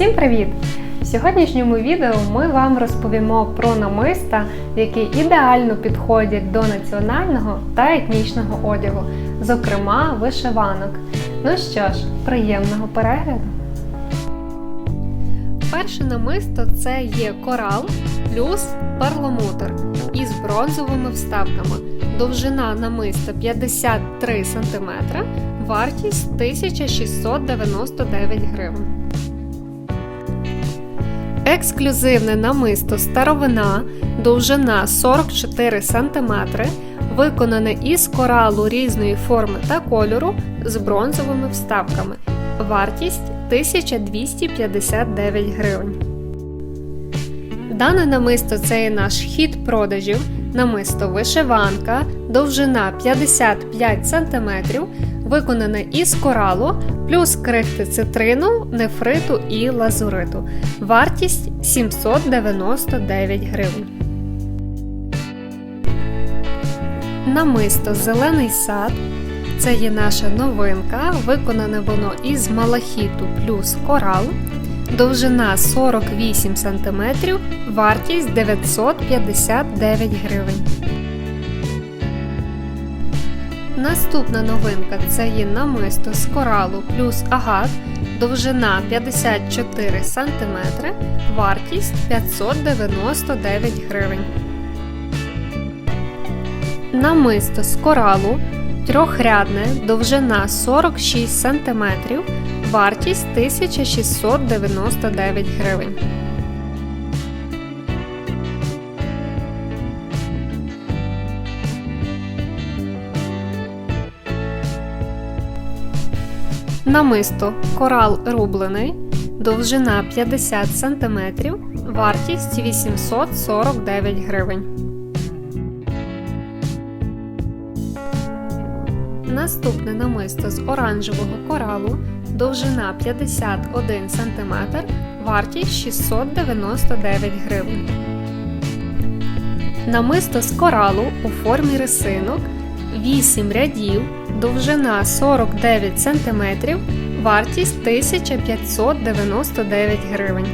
Всім привіт! В сьогоднішньому відео ми вам розповімо про намиста, які ідеально підходять до національного та етнічного одягу, зокрема вишиванок. Ну що ж, приємного перегляду! Перше намисто це є корал плюс перламутр із бронзовими вставками. Довжина намиста 53 см, вартість 1699 гривень. Ексклюзивне намисто старовина, довжина 44 см, виконане із коралу різної форми та кольору з бронзовими вставками. Вартість 1259 гривень. Дане намисто це є наш хід продажів. Намисто вишиванка, довжина 55 см, виконане із коралу, плюс крихти цитрину, нефриту і лазуриту. Вартість 799 гривень. Намисто Зелений сад. Це є наша новинка. Виконане воно із малахіту плюс корал. Довжина 48 см, вартість 959 гривень. Наступна новинка це є намисто з коралу плюс агат, довжина 54 см, вартість 599 гривень. Намисто з коралу трьохрядне, довжина 46 см, вартість 1699 гривень. Намисто. Корал рублений, довжина 50 см, вартість 849 гривень. Наступне намисто з оранжевого коралу, довжина 51 см, вартість 699 гривень. Намисто з коралу у формі рисинок. 8 рядів, довжина 49 см, вартість 1599 гривень.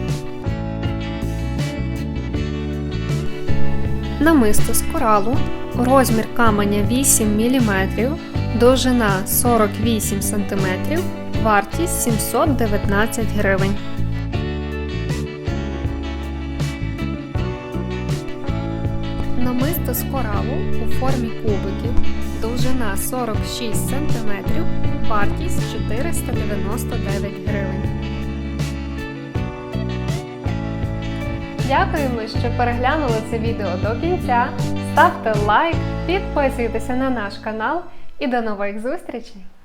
Намисто з коралу, розмір каменя 8 мм, довжина 48 см, вартість 719 гривень. Намисто з коралу у формі кубиків, довжина 46 см, вартість 499 гривень. Дякуємо, що переглянули це відео до кінця. Ставте лайк, підписуйтеся на наш канал і до нових зустрічей!